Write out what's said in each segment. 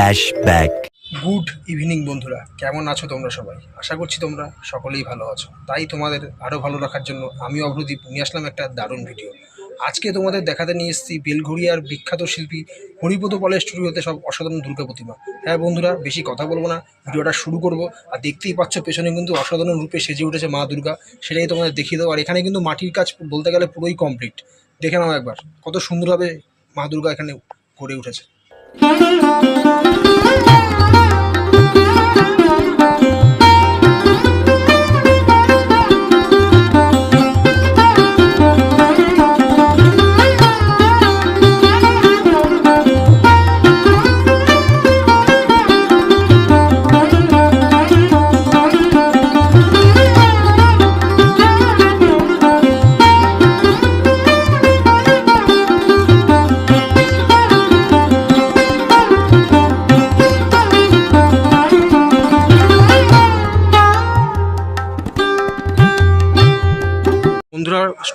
Flashback. Good evening বন্ধুরা। কেমন আছো তোমরা সবাই? আশা করছি তোমরা সকলেই ভালো আছো। তাই তোমাদের আরও ভালো রাখার জন্য আমি অভ্রদীপ নিয়ে আসলাম একটা দারুণ ভিডিও আজকে তোমাদের দেখাতে নিয়ে এসেছি বেলঘড়িয়ার বিখ্যাত শিল্পী হরিপদ পলের স্টুডিওতে সব অসাধারণ দুর্গা প্রতিমা। হ্যাঁ বন্ধুরা, বেশি কথা বলব না। ভিডিওটা শুরু করব। আর দেখতেই পাচ্ছ, পেছনে কিন্তু অসাধারণ রূপে সেজে উঠেছে মা দুর্গা। সেটাই তোমাদের দেখিয়ে দেবো। আর এখানে কিন্তু মাটির কাজ বলতে গেলে পুরোই কমপ্লিট দেখে নাও একবার, কত সুন্দরভাবে মা দুর্গা এখানে গড়ে উঠেছে। বন্ধুরা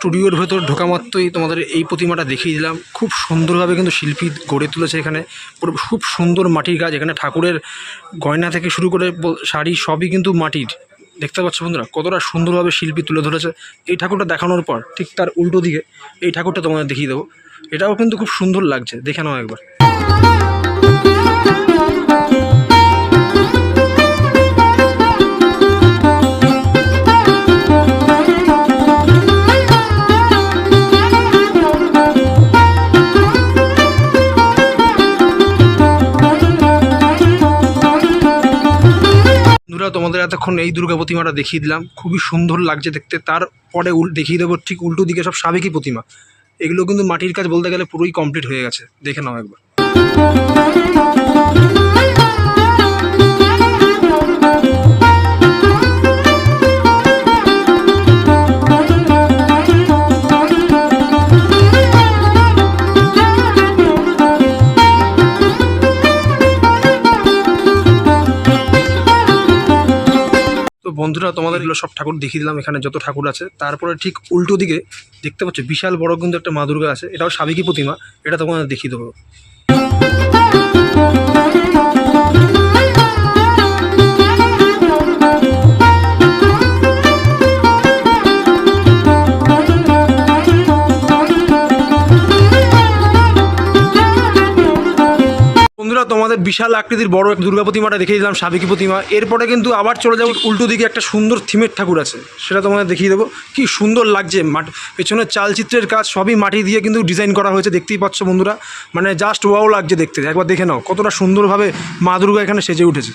স্টুডিওর ভেতর ঢোকা মাত্রই তোমাদের এই প্রতিমাটা দেখিয়ে দিলাম। খুব সুন্দরভাবে কিন্তু শিল্পী গড়ে তুলেছে এখানে। পুরো খুব সুন্দর মাটির কাজ এখানে ঠাকুরের গয়না থেকে শুরু করে শাড়ি সবই কিন্তু মাটির। দেখতে পাচ্ছ বন্ধুরা, কতটা সুন্দরভাবে শিল্পী তুলে ধরেছে। এই ঠাকুরটা দেখানোর পর ঠিক তার উল্টো দিকে এই ঠাকুরটা তোমাদের দেখিয়ে দেবো। এটাও কিন্তু খুব সুন্দর লাগছে। দেখে নাও একবার। তোমাদের এতক্ষণ এই দুর্গা প্রতিমাটা দেখিয়ে দিলাম। খুবই সুন্দর লাগছে দেখতে। তারপরে উল দেখিয়ে দেবো ঠিক উল্টো দিকে সব সাবেকি প্রতিমা। এগুলো কিন্তু মাটির কাজ বলতে গেলে পুরোই কমপ্লিট হয়ে গেছে। দেখে নাও একবার। বন্ধুরা, তোমাদের এগুলো সব ঠাকুর দেখিয়ে দিলাম, এখানে যত ঠাকুর আছে। তারপরে ঠিক উল্টো দিকে দেখতে পাচ্ছ, বিশাল বড় কিন্তু একটা মা দুর্গা আছে। এটাও সাবেকি প্রতিমা, এটা তোমাদের দেখিয়ে দেবো। তোমাদের বিশাল আকৃতির বড় এক দুর্গা প্রতিমাটা দেখিয়ে দিলাম, সাবেকি প্রতিমা। এরপরে কিন্তু আবার চলে যাব উল্টো দিকে একটা সুন্দর থিমের ঠাকুর আছে, সেটা তোমাদের দেখিয়ে দেবো। কি সুন্দর লাগছে, মাঠ পেছনের চালচিত্রের কাজ সবই মাটি দিয়ে কিন্তু ডিজাইন করা হয়েছে, দেখতেই পাচ্ছ বন্ধুরা। মানে জাস্ট ওয়াও লাগছে দেখতে। একবার দেখে নাও, কতটা সুন্দরভাবে মা দুর্গা এখানে সেজে উঠেছে।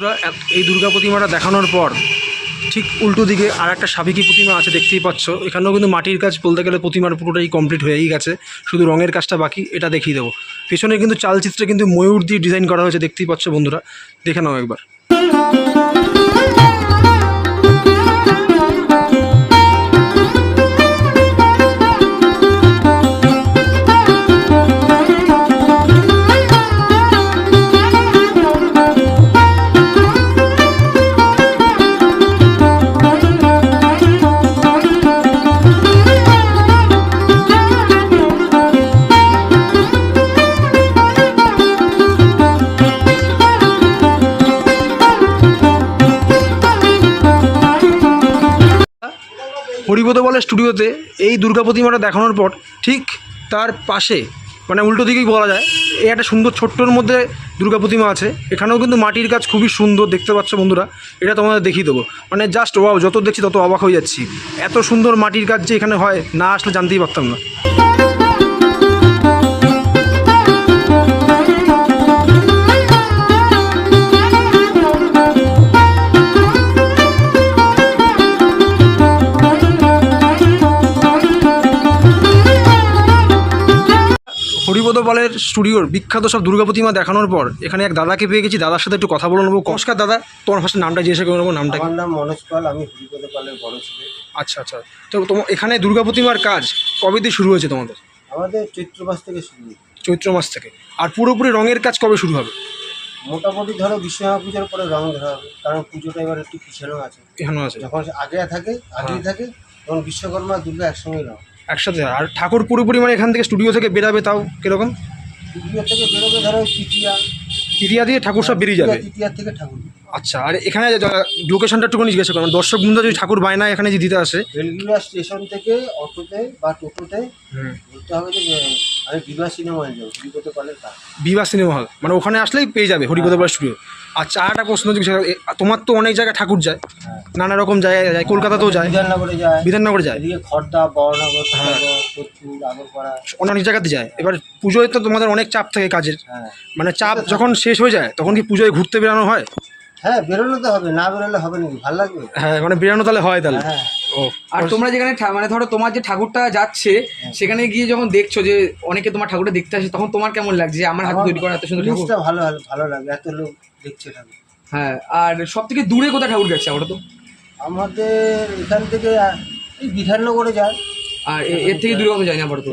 বন্ধুরা এই দুর্গা প্রতিমাটা দেখানোর পর ঠিক উল্টো দিকে আর একটা সাবিকি প্রতিমা আছে, দেখতেই পাচ্ছ। এখানেও কিন্তু মাটির কাজ বলতে গেলে প্রতিমার পুরোটাই কমপ্লিট হয়েই গেছে। শুধু রঙের কাজটা বাকি, এটা দেখিয়ে দেবো। পেছনে কিন্তু চালচিত্রে কিন্তু ময়ূর দিয়ে ডিজাইন করা হয়েছে, দেখতেই পাচ্ছ বন্ধুরা। দেখে নাও একবার। হরিপদ বলে স্টুডিওতে এই দুর্গা প্রতিমাটা দেখানোর পর ঠিক তার পাশে মানে উল্টো দিকেই বলা যায়, এই একটা সুন্দর ছোট্টর মধ্যে দুর্গা প্রতিমা আছে। এখানেও কিন্তু মাটির কাজ খুবই সুন্দর দেখতে পাচ্ছ বন্ধুরা, এটা তোমাদের দেখিয়ে দেবো। মানে জাস্ট ওয়াও যত দেখছি তত অবাক হয়ে যাচ্ছি। এত সুন্দর মাটির কাজ যে এখানে হয়, না আসলে জানতেই পারতাম না। পালের স্টুডিওর বিখ্যাত সব দুর্গা প্রতিমা দেখানোর পর এখানে এক দাদাকে পেয়ে গেছি। দাদার সাথে একটু কথা বলে নেব। নমস্কার দাদা। তোমার ফার্স্ট নামটা জিজ্ঞাসা করে নেব। নামটা? আমার নাম মনোজ পাল। আমি হরিপদ পালের বড় ছেলে। আচ্ছা আচ্ছা। তো তোমার এখানে দুর্গা প্রতিমার কাজ কবে দিয়ে শুরু হয়েছে তোমাদের? আমাদের চৈত্র মাস থেকে শুরু চৈত্র মাস থেকে। আর পুরোপুরি রঙের কাজ কবে শুরু হবে? মোটামুটি ধরো বিশ্বকর্মা পুজোর পরে রং ধরা হবে। কারণ পুজোটা এবার একটু পিছানো আছে। এখানেও আছে। যখন আগে থাকে আগেই থাকে তখন বিশ্বকর্মা দুর্গা একসঙ্গে রং। একসাথে। আর ঠাকুর পুরোপুরি মানে এখান থেকে স্টুডিও থেকে বেরাবে তাও কীরকম? পুজো থেকে বেরোবে ধরো তৃতীয়া। তৃতীয়া দিয়ে ঠাকুর সব বেরিয়ে যাবে? তৃতীয়া থেকে ঠাকুর। আচ্ছা আর এখানে লোকেশনটা একটুখানি জিজ্ঞাসা করলাম দর্শক বন্ধু যদি ঠাকুর বায়না এখানে যে দিতে আসে? বেলগুলা স্টেশন থেকে অটোতে বা টোটোতে বলতে হবে যে আমি বিমা সিনেমায় যাব হরিপদ পালের সিনেমা হল। মানে ওখানে আসলেই পেয়ে যাবে হরিপদবার স্টুডিও আচ্ছা আর একটা প্রশ্ন হচ্ছে এ, তোমার তো অনেক জায়গায় ঠাকুর যায়। হ্যাঁ। নানা রকম জায়গায় যায় কলকাতাতেও যায়। বিধাননগরে যায়। বিধাননগরে যায়। এদিকে খড়দা বড়নগর সোদপুর আগরপাড়া। অনেক জায়গাতে যায়। এবার পুজোয় তো তোমাদের অনেক চাপ থাকে কাজের। হ্যাঁ। মানে চাপ যখন শেষ হয়ে যায় তখন কি পুজোয় ঘুরতে বেরানো হয়? হ্যাঁ তো হবে না বেরোলে হবে নাকি? ভালো লাগবে? হ্যাঁ মানে বেরানো তাহলে হয় তাহলে। হ্যাঁ। ও আর তোমরা যেখানে ঠা- মানে ধরো তোমার যে ঠাকুরটা যাচ্ছে সেখানে গিয়ে যখন দেখছ যে অনেকে তোমার ঠাকুরটা দেখতে আসে তখন তোমার কেমন লাগছে যে আমার হাতে তৈরি করা এত সুন্দর ঠাকুর? জিনিসটা ভালো ভালো ভালো লাগে এত লোক দেখছে ঠাকুর। হ্যাঁ আর সব থেকে দূরে কোথায় ঠাকুর গেছে ওটা তো? আমাদের এখান থেকে আহ, এই বিধাননগরে যায়। আর এর থেকে দূরে কোথাও যায় না আপাতত।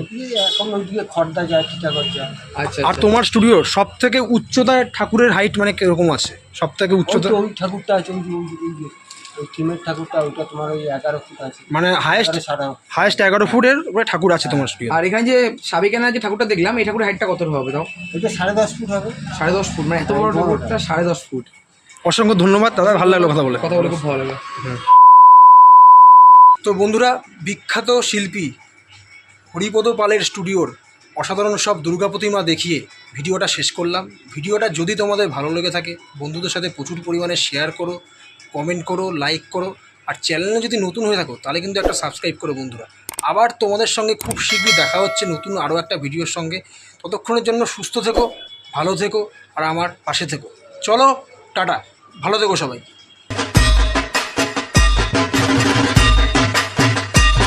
এখন ওইদিকে খড়দা যায় টিটাগড় যায় আচ্ছা আর আচ্ছা। তোমার স্টুডিওর সব থেকে উচ্চতায় ঠাকুরের হাইট মানে কীরকম আছে? সব থেকে উচ্চতা ওই ঠাকুরটা আছে ওই যে টিমের ঠাকুরটা ওইটা তোমার ওই এগারো ফুট আছে। মানে হায়েস্ট হায়েস্ট এগারো। ফুটের উপরে ঠাকুর আছে তোমার স্টুডিও আর এখানে যে সাবিকানা যে ঠাকুরটা দেখলাম এই ঠাকুরের হাইটটা কত হবে তাও? এটা সাড়ে দশ ফুট হবে। সাড়ে দশ ফুট মানে এত বড় ঠাকুরটা সাড়ে দশ ফুট। অসংখ্য ধন্যবাদ দাদা ভালো লাগল কথা বলে। কথা বলে খুব ভালো লাগল। তো বন্ধুরা, বিখ্যাত শিল্পী হরিপদ পালের স্টুডিওর অসাধারণ সব দুর্গা প্রতিমা দেখিয়ে ভিডিওটা শেষ করলাম। ভিডিওটা যদি তোমাদের ভালো লেগে থাকে, বন্ধুদের সাথে প্রচুর পরিমাণে শেয়ার করো কমেন্ট করো লাইক করো, আর চ্যানেলে যদি নতুন হয়ে থাকো, তাহলে কিন্তু একটা সাবস্ক্রাইব করো বন্ধুরা। আবার তোমাদের সঙ্গে খুব শীঘ্রই দেখা হচ্ছে নতুন আরও একটা ভিডিওর সঙ্গে। ততক্ষণের জন্য সুস্থ থেকো, ভালো থেকো, আর আমার পাশে থেকো। চলো, টাটা। ভালো থেকো সবাই।